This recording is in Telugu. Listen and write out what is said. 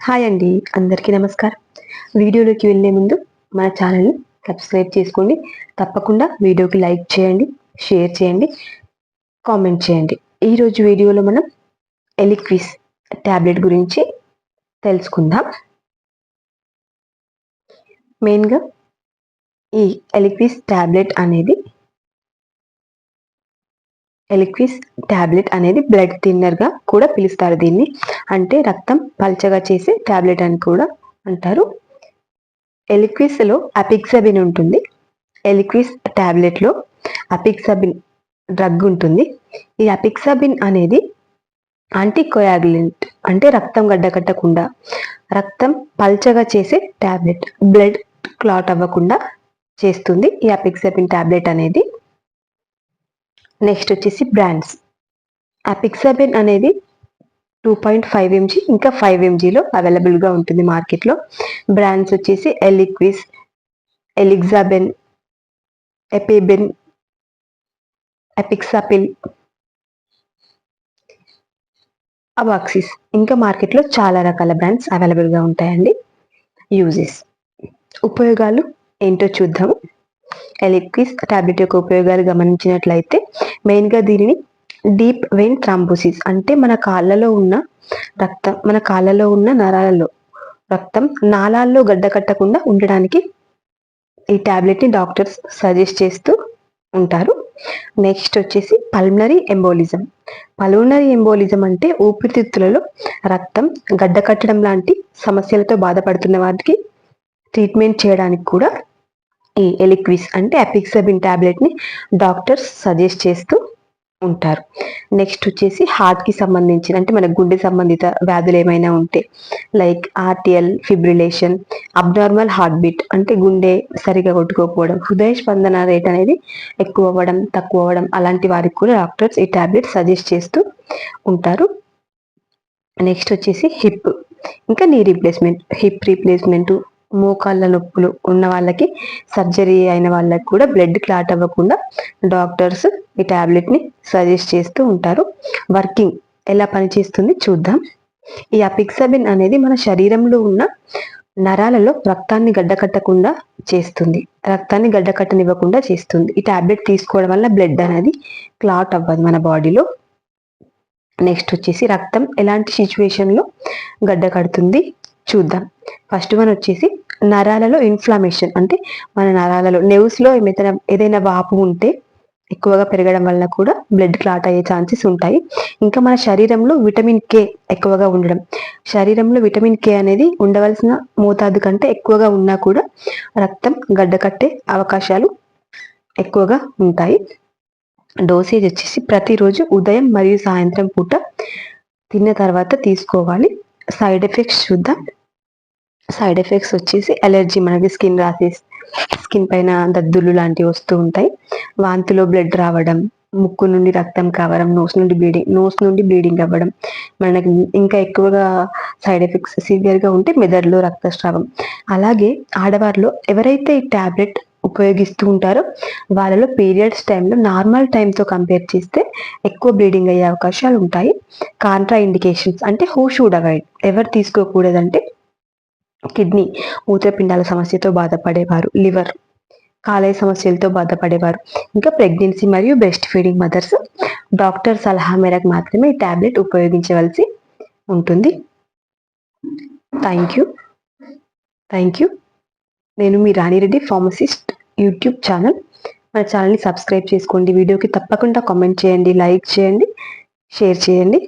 హాయ్ అండి అందరికీ నమస్కారం. వీడియోలోకి వెళ్ళే ముందు మన ఛానల్ని సబ్స్క్రైబ్ చేసుకోండి. తప్పకుండా వీడియోకి లైక్ చేయండి షేర్ చేయండి కామెంట్ చేయండి. ఈరోజు వీడియోలో మనం ఎలిక్విస్ ట్యాబ్లెట్ గురించి తెలుసుకుందాం. మెయిన్గా ఈ ఎలిక్విస్ ట్యాబ్లెట్ అనేది ఎలిక్విస్ టాబ్లెట్ అనేది బ్లడ్ థిన్నర్గా కూడా పిలుస్తారు దీన్ని. అంటే రక్తం పల్చగా చేసే ట్యాబ్లెట్ అని కూడా అంటారు. ఎలిక్విస్లో అపిక్సబిన్ ఉంటుంది. ఎలిక్విస్ టాబ్లెట్లో అపిక్సబిన్ డ్రగ్ ఉంటుంది. ఈ అపిక్సబిన్ అనేది యాంటీకోయాగులెంట్ అంటే రక్తం గడ్డకట్టకుండా రక్తం పల్చగా చేసే టాబ్లెట్ బ్లడ్ క్లాట్ అవ్వకుండా చేస్తుంది ఈ అపిక్సబిన్ టాబ్లెట్ అనేది. నెక్స్ట్ వచ్చేసి బ్రాండ్స్ అపిక్సాబెన్ అనేది టూ పాయింట్ ఫైవ్ ఎంజీ ఇంకా ఫైవ్ ఎంజీలో అవైలబుల్గా ఉంటుంది మార్కెట్లో బ్రాండ్స్ వచ్చేసి ఎలిక్విస్ ఎలిగ్జాబెన్ ఎపిబెన్ ఎపిక్సాపిల్ అబాక్సిస్ ఇంకా మార్కెట్లో చాలా రకాల బ్రాండ్స్ అవైలబుల్గా ఉంటాయండి. యూజెస్ ఉపయోగాలు ఏంటో చూద్దాము. ఎలిక్విస్ టాబ్లెట్ యొక్క ఉపయోగాలు గమనించినట్లయితే మెయిన్గా దీనిని డీప్ వెయిన్ ట్రాంబోసిస్ అంటే మన కాళ్ళలో ఉన్న రక్తం మన కాళ్ళలో ఉన్న నరాలలో రక్తం నాళాల్లో గడ్డ కట్టకుండా ఉండడానికి ఈ టాబ్లెట్ని డాక్టర్స్ సజెస్ట్ చేస్తూ ఉంటారు. నెక్స్ట్ వచ్చేసి పల్మనరీ ఎంబోలిజం పల్మనరీ ఎంబోలిజం అంటే ఊపిరితిత్తులలో రక్తం గడ్డ కట్టడం లాంటి సమస్యలతో బాధపడుతున్న వారికి ట్రీట్మెంట్ చేయడానికి కూడా ఈ ఎలిక్విస్ అంటే అపిక్సబిన్ ట్యాబ్లెట్ని డాక్టర్స్ సజెస్ట్ చేస్తూ ఉంటారు. నెక్స్ట్ వచ్చేసి హార్ట్కి సంబంధించిన అంటే మన గుండె సంబంధిత వ్యాధులు ఏమైనా ఉంటే like atrial fibrillation abnormal heart beat అంటే గుండె సరిగా కొట్టుకోకపోవడం హృదయ స్పందన రేట్ అనేది ఎక్కువ అవ్వడం తక్కువ అవ్వడం అలాంటి వారికి కూడా డాక్టర్స్ ఈ టాబ్లెట్ సజెస్ట్ చేస్తూ ఉంటారు. నెక్స్ట్ వచ్చేసి హిప్ ఇంకా నీ రీప్లేస్మెంట్ హిప్ రీప్లేస్మెంట్ మోకాళ్ళ నొప్పులు ఉన్న వాళ్ళకి సర్జరీ అయిన వాళ్ళకి కూడా బ్లడ్ క్లాట్ అవ్వకుండా డాక్టర్స్ ఈ ట్యాబ్లెట్ని సజెస్ట్ చేస్తూ ఉంటారు. వర్కింగ్ ఎలా పనిచేస్తుంది చూద్దాం. ఈ అపిక్సబిన్ అనేది మన శరీరంలో ఉన్న నరాలలో రక్తాన్ని గడ్డకట్టకుండా చేస్తుంది. రక్తాన్ని గడ్డకట్టనివ్వకుండా చేస్తుంది. ఈ టాబ్లెట్ తీసుకోవడం వల్ల బ్లడ్ అనేది క్లాట్ అవ్వదు మన బాడీలో. నెక్స్ట్ వచ్చేసి రక్తం ఎలాంటి సిచ్యువేషన్లో గడ్డ కడుతుంది చూద్దాం. ఫస్ట్ వన్ వచ్చేసి నరాలలో ఇన్ఫ్లమేషన్ అంటే మన నరాలలో నెవ్స్లో ఏమైనా ఏదైనా వాపు ఉంటే ఎక్కువగా పెరగడం వల్ల కూడా బ్లడ్ క్లాట్ అయ్యే ఛాన్సెస్ ఉంటాయి. ఇంకా మన శరీరంలో విటమిన్ కే ఎక్కువగా ఉండడం. శరీరంలో విటమిన్ కే అనేది ఉండవలసిన మోతాదు కంటే ఎక్కువగా ఉన్నా కూడా రక్తం గడ్డ కట్టే అవకాశాలు ఎక్కువగా ఉంటాయి. డోసేజ్ వచ్చేసి ప్రతిరోజు ఉదయం మరియు సాయంత్రం పూట తిన్న తర్వాత తీసుకోవాలి. సైడ్ ఎఫెక్ట్స్ చూద్దాం. సైడ్ ఎఫెక్ట్స్ వచ్చేసి అలర్జీ మనకి స్కిన్ రాసెస్ స్కిన్ పైన దద్దులు లాంటివి వస్తూ ఉంటాయి. వాంతిలో బ్లడ్ రావడం ముక్కు నుండి రక్తం కావడం నోస్ నుండి బ్లీడింగ్ నోస్ నుండి బ్లీడింగ్ అవ్వడం మనకి ఇంకా ఎక్కువగా సైడ్ ఎఫెక్ట్స్ సివియర్గా ఉంటే మెదడులో రక్తస్రావం. అలాగే ఆడవారిలో ఎవరైతే ఈ ట్యాబ్లెట్ ఉపయోగిస్తూ ఉంటారో. వాళ్ళలో పీరియడ్స్ టైంలో నార్మల్ టైంతో కంపేర్ చేస్తే ఎక్కువ బ్లీడింగ్ అయ్యే అవకాశాలు ఉంటాయి. కాంట్రా ఇండికేషన్స్ అంటే హూ షుడ్ అవాయిడ్ ఎవరు తీసుకోకూడదంటే కిడ్నీ మూత్రపిండాల సమస్యతో బాధపడేవారు లివర్ కాలేయ సమస్యలతో బాధపడేవారు. ఇంకా ప్రెగ్నెన్సీ మరియు బ్రెస్ట్ ఫీడింగ్ మదర్స్ డాక్టర్ సలహా మేరకు మాత్రమే ఈ ట్యాబ్లెట్ ఉపయోగించవలసి ఉంటుంది. Thank you. Thank you. నేను మీ రాణిరెడ్డి ఫార్మసిస్ట్ యూట్యూబ్ ఛానల్. మన ఛానల్ని సబ్స్క్రైబ్ చేసుకోండి. వీడియోకి తప్పకుండా కామెంట్ చేయండి లైక్ చేయండి షేర్ చేయండి.